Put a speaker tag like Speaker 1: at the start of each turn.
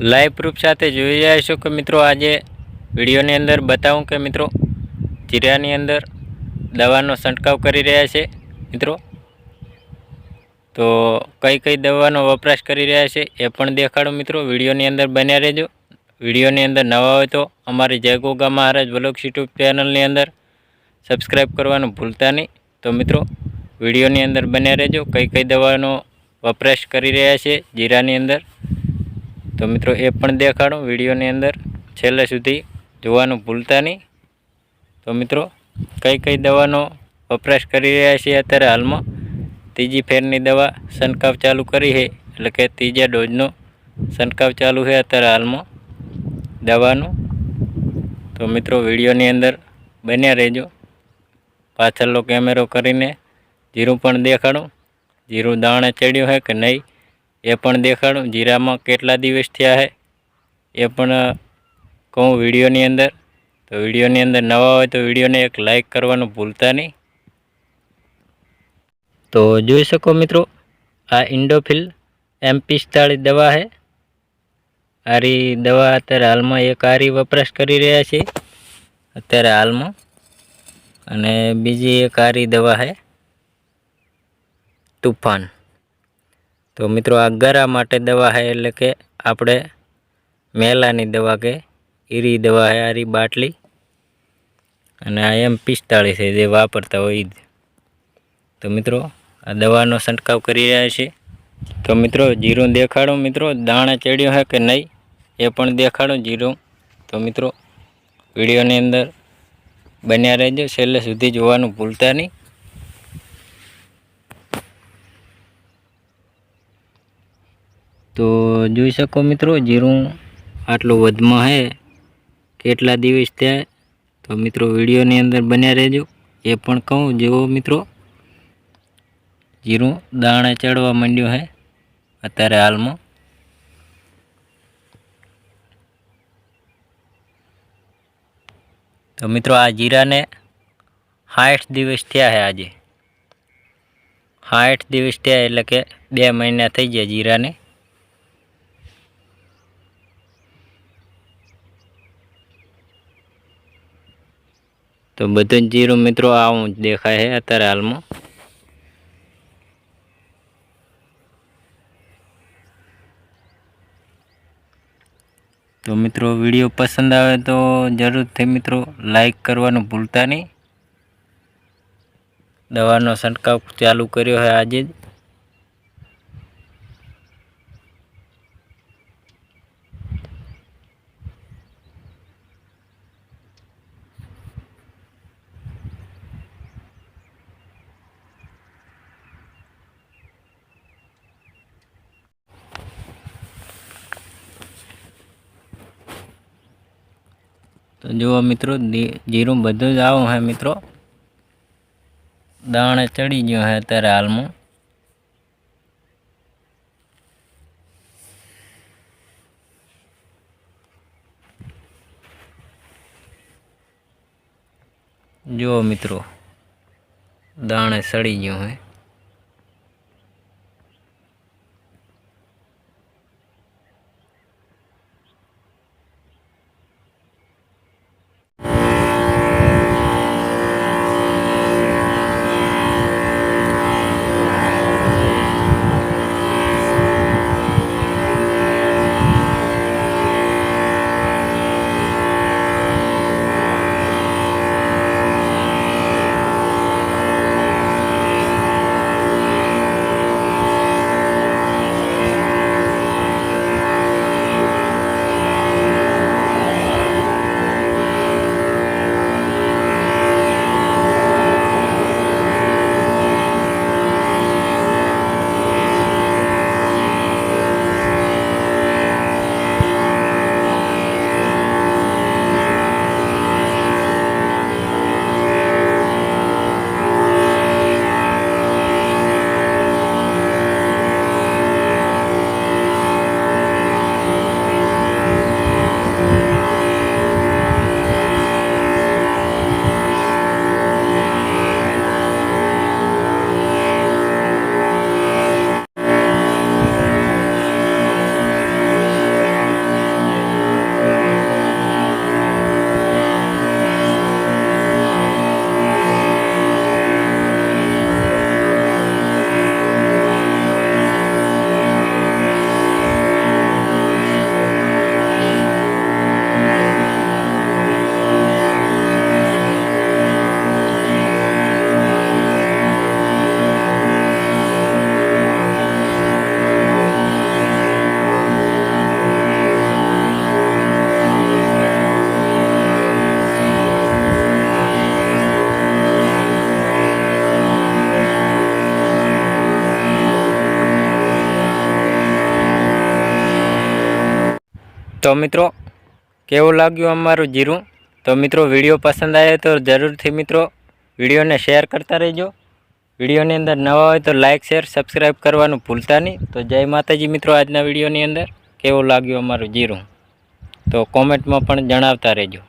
Speaker 1: Live proof સાથે જોઈ રહ્યા છો કે મિત્રો આજે વિડીયોની અંદર બતાવું કે મિત્રો જીરાની અંદર દવાનો છંટકાવ કરી રહ્યા છે, મિત્રો. તો કઈ કઈ દવાનો વપરાશ કરી રહ્યા છે એ પણ દેખાડો મિત્રો. વિડીયોની અંદર બન્યા રહેજો. વિડીયોની અંદર નવા હોય તો અમારી જયગોગા મહારાજ બ્લોગ્સ યુટ્યુબ ચેનલની અંદર સબસ્ક્રાઈબ કરવાનું ભૂલતા નહીં. તો મિત્રો, વિડીયોની અંદર બન્યા રહેજો. કઈ કઈ દવાનો વપરાશ કરી રહ્યા છે જીરાની અંદર. તો મિત્રો એ પણ દેખાડો વિડીયોની અંદર. છેલ્લે સુધી જોવાનું ભૂલતા નહીં. તો મિત્રો, કઈ કઈ દવાનો વપરાશ કરી રહ્યા છીએ અત્યારે હાલમાં? ત્રીજી ફેરની દવા છંટકાવ ચાલુ કરી છે. એટલે કે ત્રીજા ડોઝનો છંટકાવ ચાલુ છે અત્યારે હાલમાં દવાનું. તો મિત્રો, વિડીયોની અંદર બન્યા રહેજો. પાછળનો કેમેરો કરીને જીરું પણ દેખાડું. જીરું દાણે ચડ્યું છે કે નહીં? એ પણ દેખાડું, જીરામાં કેટલા દિવસ થયા છે એ પણ કહું વિડીયોની અંદર. તો વિડીયોની અંદર નવા હોય તો વિડીયોને એક લાઈક કરવાનું ભૂલતા નહીં. તો જોઈ શકો મિત્રો, આ ઇન્ડોફિલ એમ પિસ્તાળીસ દવા છે આરી દવા અત્યારે હાલમાં એક આરી વપરાશ કરી રહ્યા છે. અત્યારે હાલમાં. અને બીજી એક આરી દવા છે તુફાન. તો મિત્રો આ ગરા માટે દવા છે એટલે કે આપણે મેલાની દવા કે ઈરી દવા છે આરી બાટલી. અને આ એમ પિસ્તાળીસ છે જે વાપરતા હોય જ તો મિત્રો આ દવાનો છંટકાવ કરી રહ્યા છીએ. તો મિત્રો જીરું દેખાડો મિત્રો, દાણા ચડ્યો છે કે નહીં, એ પણ દેખાડો જીરું. તો મિત્રો વિડીયોની અંદર બન્યા રહેજો, છેલ્લે સુધી જોવાનું ભૂલતા નહીં. તો જોઈ શકો મિત્રો, જીરું આટલું વધમાં છે કેટલા દિવસ ત્યાં તો મિત્રો વિડીયોની અંદર બન્યા રહેજો. એ પણ કહું જેવો મિત્રો. જીરું દાણે ચડવા માંડ્યું છે અત્યારે હાલમાં. તો મિત્રો આ જીરાને સાઠ દિવસ થયા છે આજે. સાઠ દિવસ થયા એટલે કે બે મહિના થઈ ગયા જીરાને. તો બધું જીરું મિત્રો આવું દેખાય છે અત્યારે હાલમાં. તો મિત્રો વીડિયો પસંદ આવે તો જરૂરથી મિત્રો લાઈક કરવાનું ભૂલતા નહીં. દવાનો છંટકાવ ચાલુ કર્યો છે આજે જ. તો જુઓ મિત્રો જીરું બધું જ આવું હે મિત્રો. દાણે ચડી ગયો હે અત્યારે હાલમાં. જુઓ મિત્રો, દાણે સડી ગયો હે. તો મિત્રો, કેવું લાગ્યું અમારું જીરું? તો મિત્રો, વીડિયો પસંદ આવે તો જરૂરથી મિત્રો, વિડીયોને શેર કરતા રહેજો. વિડીયોની અંદર નવા હોય તો લાઇક શેર સબસ્ક્રાઈબ કરવાનું ભૂલતા નહીં. તો જય માતાજી મિત્રો આજના વિડીયોની અંદર. કેવું લાગ્યું અમારું જીરું? તો કોમેન્ટમાં પણ જણાવતા રહેજો.